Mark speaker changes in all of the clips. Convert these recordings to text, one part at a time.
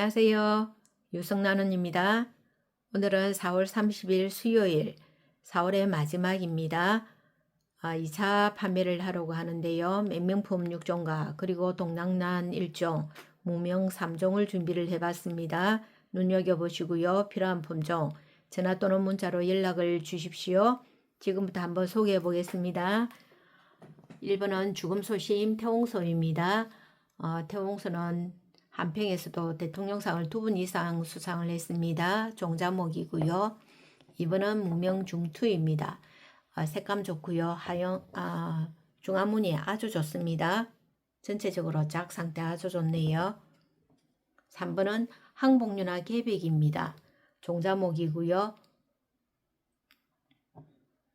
Speaker 1: 안녕하세요. 유성나눔입니다. 오늘은 4월 30일 수요일, 4월의 마지막입니다. 아, 2차 판매를 하려고 하는데요. 맹명품 6종과 그리고 동랑난 1종, 무명 3종을 준비를 해봤습니다. 눈여겨보시고요. 필요한 품종, 전화 또는 문자로 연락을 주십시오. 지금부터 한번 소개해 보겠습니다. 1번은 죽음소심 태홍소입니다. 어, 태홍소는 한평에서도 대통령상을 두 분 이상 수상을 했습니다. 종자목이고요. 2번은 무명중투입니다. 어, 색감 좋고요. 하영, 아, 중화문이 아주 좋습니다. 전체적으로 작 상태 아주 좋네요. 3번은 항복류나 개백입니다. 종자목이고요.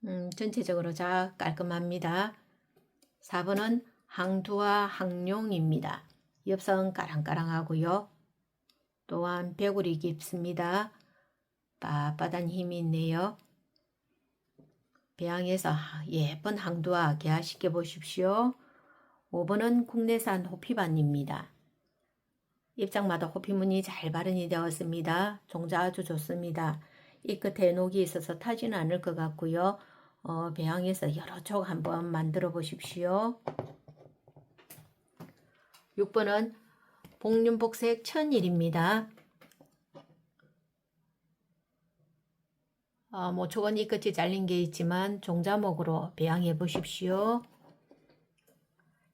Speaker 1: 음, 전체적으로 작 깔끔합니다. 4번은 항두와 항룡입니다. 엽선 까랑까랑하고요. 또한 배구리 깊습니다. 빳빳한 힘이 있네요. 배양에서 예쁜 항두와 개화시켜 보십시오. 5번은 국내산 호피반입니다. 입장마다 호피무늬 잘 발현이 되었습니다. 종자 아주 좋습니다. 이 끝에 녹이 있어서 타지는 않을 것 같고요. 어, 배양에서 여러 쪽 한번 만들어 보십시오. 6번은 복륜복색 천일입니다. 어, 모초건 이 끝이 잘린 게 있지만 종자목으로 배양해 보십시오.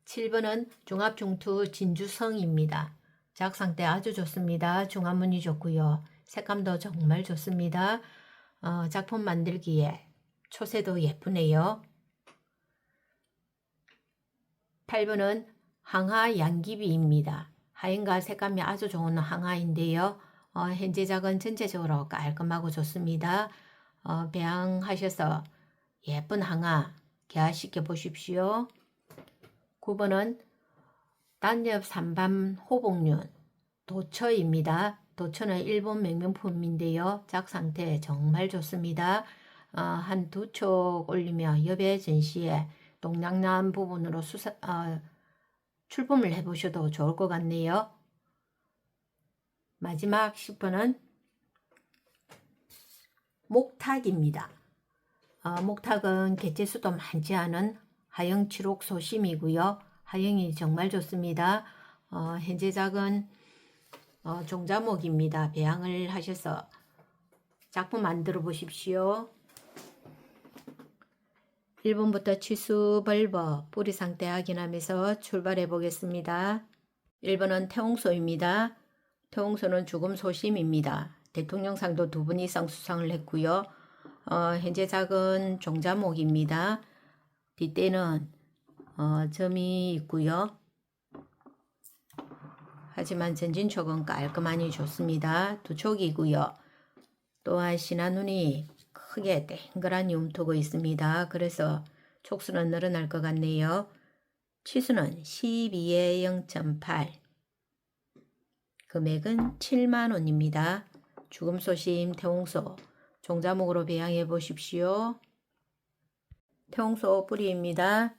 Speaker 1: 7번은 중합중투 진주성입니다. 작상태 아주 좋습니다. 중화문이 좋고요. 색감도 정말 좋습니다. 어, 작품 만들기에 초세도 예쁘네요. 8번은 항하 양귀비입니다. 하얀과 색감이 아주 좋은 항하인데요. 어, 현재 작은 전체적으로 깔끔하고 좋습니다. 어, 배양하셔서 예쁜 항하 개화시켜 보십시오. 9번은 단엽 삼밤 호복륜 도처입니다. 도처는 일본 명명품인데요. 작 상태 정말 좋습니다. 어, 한두 촉 올리며 옆에 전시에 동양남 부분으로 수사, 어, 출품을 해보셔도 좋을 것 같네요. 마지막 10번은 목탁입니다. 어, 목탁은 개체수도 많지 않은 하영 칠옥 소심이고요. 하영이 정말 좋습니다. 어, 현재 작은 어, 종자목입니다. 배양을 하셔서 작품 만들어 보십시오. 1번부터 치수 벌버 뿌리 상태 확인하면서 출발해 보겠습니다. 1번은 태홍소입니다. 태홍소는 죽음 소심입니다. 대통령상도 두분 이상 수상을 했고요. 어, 현재 작은 종자목입니다. 뒷대는 어, 점이 있고요. 하지만 전진촉은 깔끔하니 좋습니다. 두 촉이고요. 또한 신한눈이 크게 땡그란이 움트고 있습니다. 그래서 촉수는 늘어날 것 같네요. 치수는 12에 0.8 금액은 7만원입니다. 죽음 소심 태홍소 종자목으로 배양해 보십시오. 태홍소 뿌리입니다.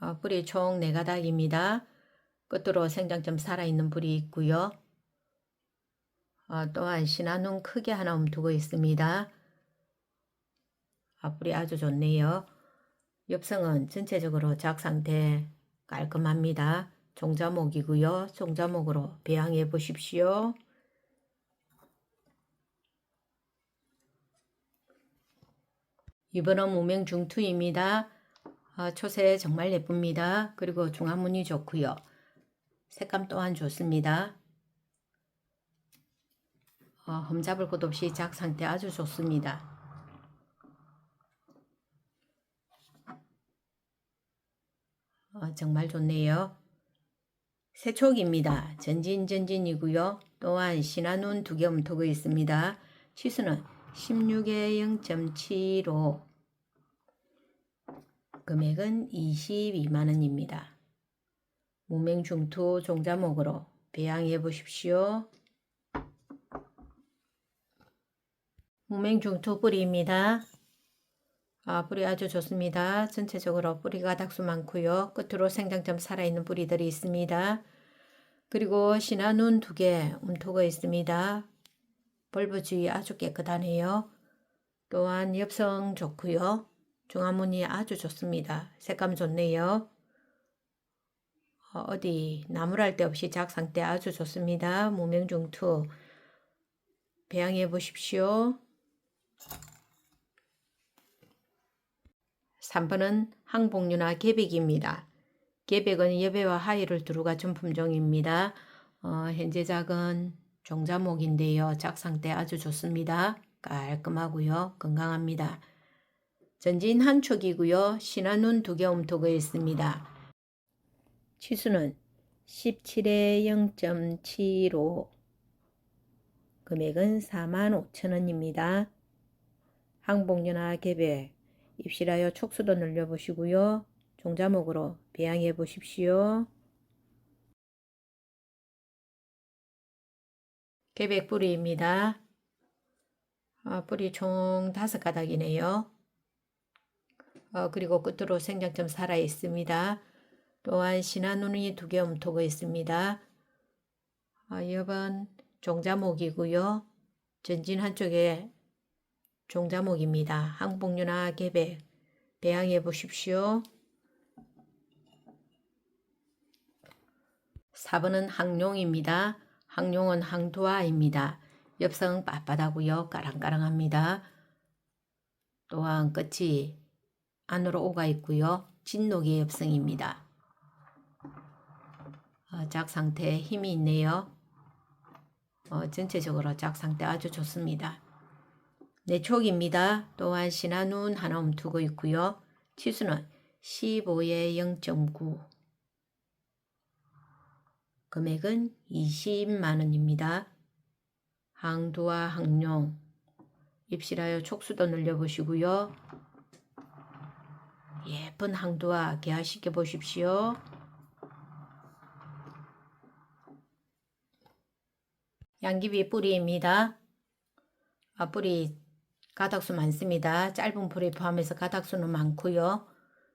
Speaker 1: 어, 뿌리 총 4가닥입니다. 끝으로 생장점 살아있는 뿌리 있고요. 어, 또한 신한눈 크게 하나 움두고 있습니다. 앞불이 아주 좋네요. 엽성은 전체적으로 작상태 깔끔합니다. 종자목이고요. 종자목으로 배양해 보십시오. 이번은 무명 중투입니다. 아, 초세 정말 예쁩니다. 그리고 중화문이 좋고요. 색감 또한 좋습니다. 어, 험잡을 것 없이 작 상태 아주 좋습니다. 어, 정말 좋네요. 세촉입니다. 전진전진이고요. 또한 신한운 두개 움트고 있습니다. 치수는 16에 0.75 금액은 22만원입니다. 무맹중투 종자목으로 배양해 보십시오. 무맹중투 뿌리입니다. 아, 뿌리 아주 좋습니다. 전체적으로 뿌리가 닥수 많고요. 끝으로 생장점 살아있는 뿌리들이 있습니다. 그리고 신한눈 두 개 움트고 있습니다. 벌브 주위 아주 깨끗하네요. 또한 엽성 좋고요. 중화무늬 아주 좋습니다. 색감 좋네요. 어, 어디 나무랄 데 없이 작상 때 아주 좋습니다. 무명중투 배양해 보십시오. 3번은 항복류나 개백입니다. 개백은 여배와 하의를 두루 갖춘 품종입니다. 어, 현재 작은 종자목인데요. 작상 때 아주 좋습니다. 깔끔하고요. 건강합니다. 전진 한 촉이고요. 신한눈 두 개 움토가 있습니다. 치수는 17에 0.75 금액은 45,000원입니다. 항복류나 개백 입실하여 촉수도 늘려보시고요. 종자목으로 배양해 보십시오. 개백 뿌리입니다. 아, 뿌리 총 다섯 가닥이네요. 어, 그리고 끝으로 생장점 살아 있습니다. 또한 신한눈이 두 개 움토가 있습니다. 아, 이번 종자목이고요. 전진 한쪽에 종자목입니다. 항복류나 개백 배양해 보십시오. 4번은 항룡입니다. 항룡은 항두화입니다. 엽성 빳빳하고요. 까랑까랑합니다. 또한 끝이 안으로 오가 있고요. 진녹의 엽성입니다. 어, 작 상태에 힘이 있네요. 어, 전체적으로 작 상태 아주 좋습니다. 내촉입니다. 또한 신한눈 하나 움트고 있고요. 치수는 15에 0.9 금액은 20만원입니다. 항두와 항룡 입실하여 촉수도 늘려보시고요. 예쁜 항두와 개화시켜 보십시오. 양귀비 뿌리입니다. 아, 뿌리 가닥수 많습니다. 짧은 뿌리 포함해서 가닥수는 많고요.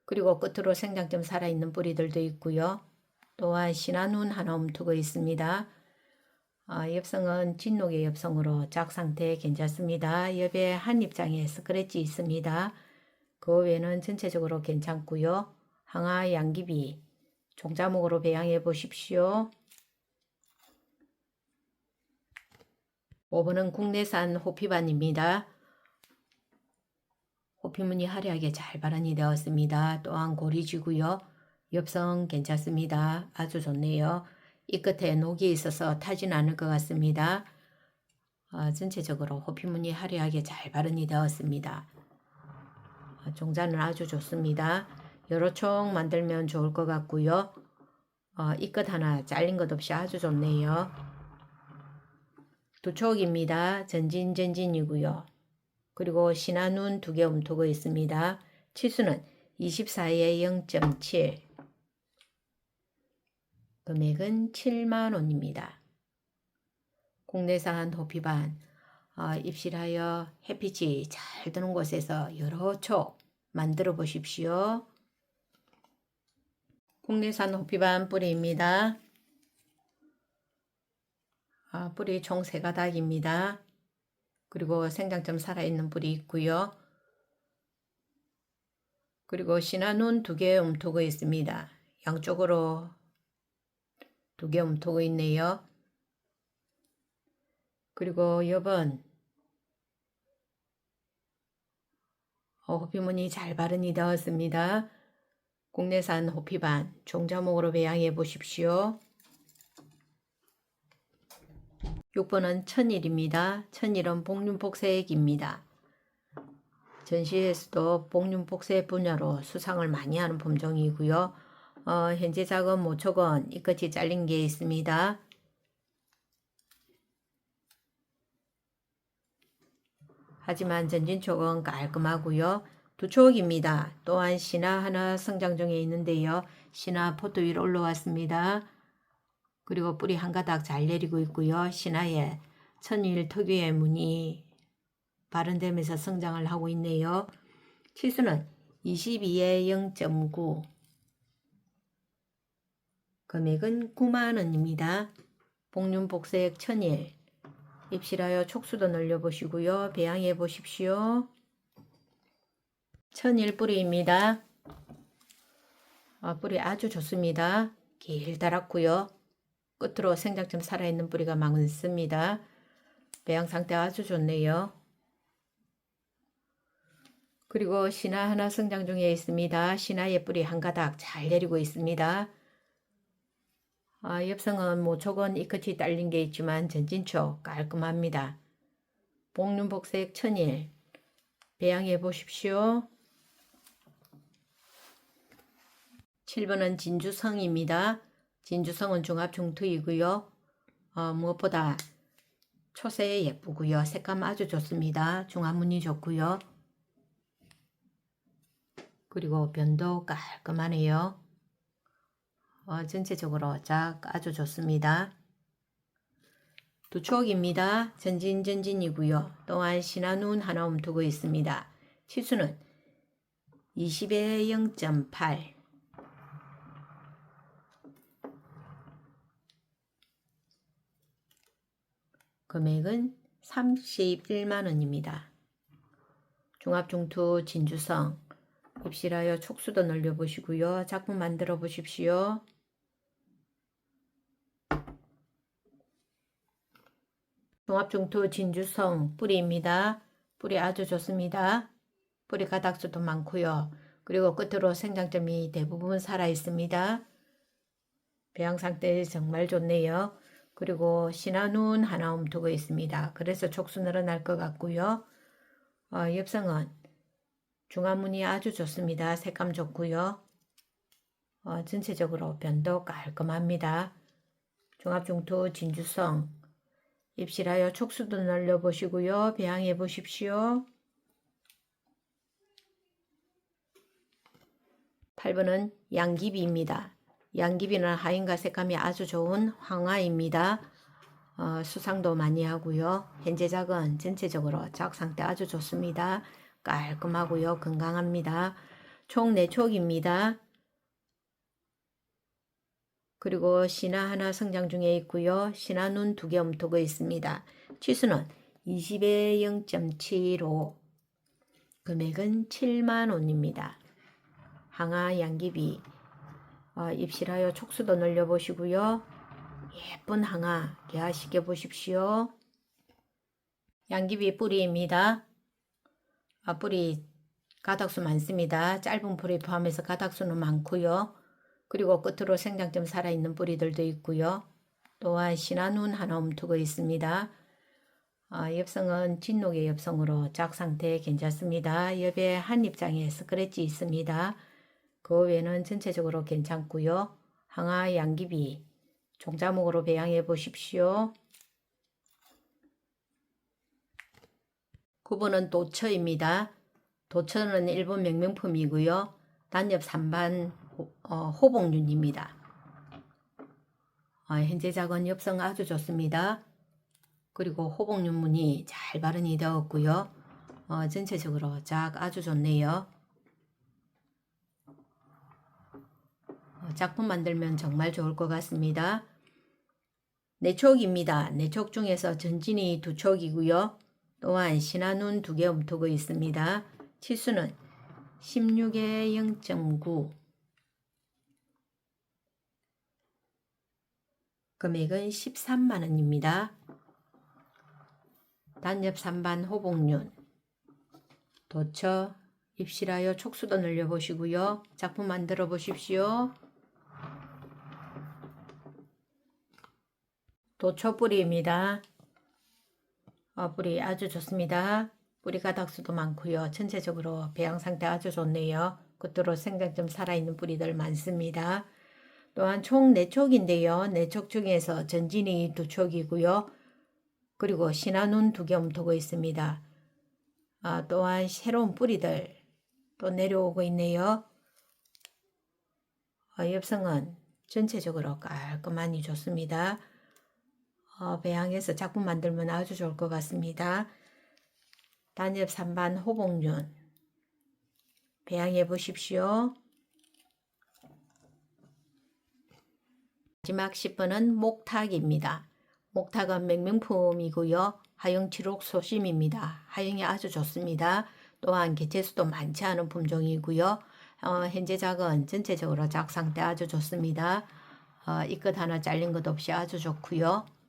Speaker 1: 그리고 끝으로 생장점 살아있는 뿌리들도 있고요. 또한 신한운 하나 움트고 있습니다. 아, 엽성은 진녹의 엽성으로 작 상태 괜찮습니다. 옆에 한 입장에 스크래치 있습니다. 그 외에는 전체적으로 괜찮고요. 항아 양귀비 종자목으로 배양해 보십시오. 5번은 국내산 호피반입니다. 호피무늬 화려하게 잘 발현이 되었습니다. 또한 고리지고요. 엽성 괜찮습니다. 아주 좋네요. 이 끝에 녹이 있어서 타진 않을 것 같습니다. 어, 전체적으로 호피무늬 화려하게 잘 발현이 되었습니다. 어, 종자는 아주 좋습니다. 여러 총 만들면 좋을 것 같고요. 어, 이 끝 하나 잘린 것 없이 아주 좋네요. 두 촉입니다. 전진 전진이고요. 그리고 신한눈 두개 움토고 있습니다. 치수는 24에 0.7 금액은 7만원입니다. 국내산 호피반 어, 입실하여 햇빛이 잘 드는 곳에서 여러 촉 만들어 보십시오. 국내산 호피반 뿌리입니다. 아, 뿌리 총 3가닥입니다. 그리고 생장점 살아있는 뿌리 있고요. 그리고 신한운 두개 움토고 있습니다. 양쪽으로 두개 움토고 있네요. 그리고 여번 어, 호피무늬 잘 발현이 되었습니다. 국내산 호피반 종자목으로 배양해 보십시오. 6번은 천일입니다. 천일은 복륜복색입니다. 전시에서도 복륜복색 분야로 수상을 많이 하는 품종이고요. 어, 현재 작은 모촉은 이 끝이 잘린 게 있습니다. 하지만 전진촉은 깔끔하고요. 두 촉입니다. 또한 신화 하나 성장 중에 있는데요. 신화 포트 위로 올라왔습니다. 그리고 뿌리 한 가닥 잘 내리고 있고요. 신화에 천일 특유의 무늬 발현되면서 성장을 하고 있네요. 치수는 22에 0.9 금액은 9만원입니다. 복륜복색 천일 입실하여 촉수도 늘려보시고요. 배양해 보십시오. 천일 뿌리입니다. 아, 뿌리 아주 좋습니다. 길다랗고요. 끝으로 생장점 살아있는 뿌리가 많습니다. 배양 상태 아주 좋네요. 그리고 신화 하나 성장 중에 있습니다. 신화의 뿌리 한 가닥 잘 내리고 있습니다. 아, 엽성은 모촉은 이끝이 딸린 게 있지만 전진촉 깔끔합니다. 복륜복색 천일 배양해 보십시오. 7번은 진주성입니다. 진주성은 중합중투이고요. 어, 무엇보다 초세 예쁘고요. 색감 아주 좋습니다. 중화무늬 좋고요. 그리고 변도 깔끔하네요. 어, 전체적으로 짝 아주 좋습니다. 두촉입니다. 전진전진이고요. 또한 신한운 하나 움두고 있습니다. 치수는 20에 0.8 금액은 31만원입니다. 중합중투 진주성 입실하여 촉수도 늘려보시고요. 작품 만들어 보십시오. 종합중투 진주성 뿌리입니다. 뿌리 아주 좋습니다. 뿌리 가닥수도 많고요. 그리고 끝으로 생장점이 대부분 살아 있습니다. 배양 상태 정말 좋네요. 그리고 신한운 하나 움 두고 있습니다. 그래서 촉수 늘어날 것 같고요. 어, 엽성은 중화문이 아주 좋습니다. 색감 좋고요. 어, 전체적으로 변도 깔끔합니다. 종합중투 진주성 입실하여 촉수도 늘려보시고요. 배양해 보십시오. 8번은 양귀비입니다. 양귀비는 하인과 색감이 아주 좋은 황화입니다. 어, 수상도 많이 하고요. 현재 작은 전체적으로 작 상태 아주 좋습니다. 깔끔하고요. 건강합니다. 총 4촉입니다. 그리고 신화 하나 성장 중에 있고요. 신화 눈 두개 움트고 있습니다. 치수는 20에 0.75 금액은 7만 원입니다. 항아 양귀비 어, 입실하여 촉수도 늘려보시고요. 예쁜 항아 개화시켜 보십시오. 양귀비 뿌리입니다. 아, 뿌리 가닥수 많습니다. 짧은 뿌리 포함해서 가닥수는 많고요. 그리고 끝으로 생장점 살아있는 뿌리들도 있고요. 또한 신한운 하나 움트고 있습니다. 아, 엽성은 진녹의 엽성으로 작 상태 괜찮습니다. 옆에 한 입장에 스크래치 있습니다. 그 외에는 전체적으로 괜찮고요. 항아 양귀비 종자목으로 배양해 보십시오. 9번은 도처입니다. 도처는 일본 명명품이고요. 단엽 3반 어, 호복륜입니다. 어, 현재 작은 엽성 아주 좋습니다. 그리고 호복륜 문이 잘 발현이 되었고요. 어, 전체적으로 작 아주 좋네요. 어, 작품 만들면 정말 좋을 것 같습니다. 내촉입니다. 내촉 중에서 전진이 두 촉이고요. 또한 신한운 두 개 움트고 있습니다. 치수는 16에 0.9 금액은 13만원입니다. 단엽 3반 호복륜 도처 입실하여 촉수도 늘려보시고요. 작품 만들어 보십시오. 도처 뿌리입니다. 어, 뿌리 아주 좋습니다. 뿌리 가 닥수도 많고요. 전체적으로 배양 상태 아주 좋네요. 끝으로 생각좀 살아있는 뿌리들 많습니다. 또한 총 4촉인데요. 4촉 중에서 전진이 2촉이고요. 그리고 신한운 두개 움트고 있습니다. 아, 또한 새로운 뿌리들 또 내려오고 있네요. 어, 엽성은 전체적으로 깔끔하니 좋습니다. 어, 배양해서 작품 만들면 아주 좋을 것 같습니다. 단엽 3반 호봉륜 배양해 보십시오. 마지막 10번은 목탁입니다. 목탁은 맹명품이고요. 하영 칠옥 소심입니다. 하영이 아주 좋습니다. 또한 개체수도 많지 않은 품종이고요. 어, 현재 작은 전체적으로 작 상태 아주 좋습니다. 어, 이끝 하나 잘린 것 없이 아주 좋고요.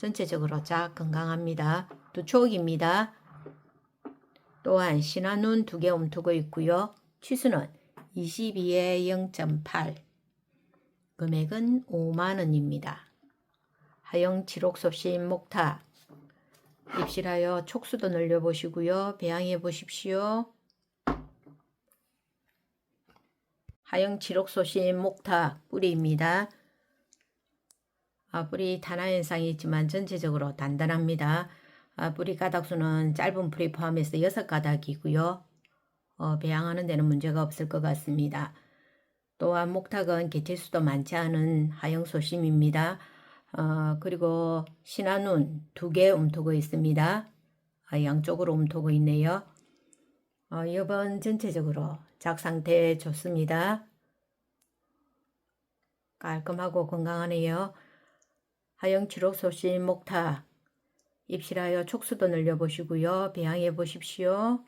Speaker 1: 전체적으로 작 건강합니다. 두촉입니다. 또한 신한눈 두 개 움트고 있고요. 치수는 22에 0.8 금액은 5만원입니다. 하영 칠옥소심 목탁 입실하여 촉수도 늘려보시고요. 배양해 보십시오. 하영 칠옥소심 목탁 뿌리입니다. 아, 뿌리 탄화 현상이 있지만 전체적으로 단단합니다. 아, 뿌리 가닥수는 짧은 뿌리 포함해서 6가닥이고요. 어, 배양하는 데는 문제가 없을 것 같습니다. 또한 목탁은 개체수도 많지 않은 하영 소심입니다. 어, 그리고 신한운 두개 움트고 있습니다. 아, 양쪽으로 움트고 있네요. 어, 이번 전체적으로 작 상태 좋습니다. 깔끔하고 건강하네요. 하영 칠옥소심 목탁 입실하여 촉수도 늘려보시고요. 배양해 보십시오.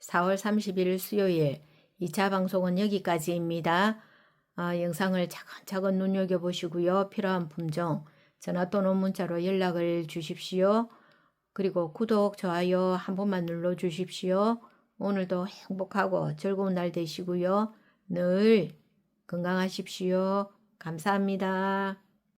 Speaker 1: 4월 30일 수요일 2차 방송은 여기까지입니다. 아, 영상을 차근차근 눈여겨보시고요. 필요한 품종 전화 또는 문자로 연락을 주십시오. 그리고 구독, 좋아요 한 번만 눌러주십시오. 오늘도 행복하고 즐거운 날 되시고요. 늘 건강하십시오. 감사합니다.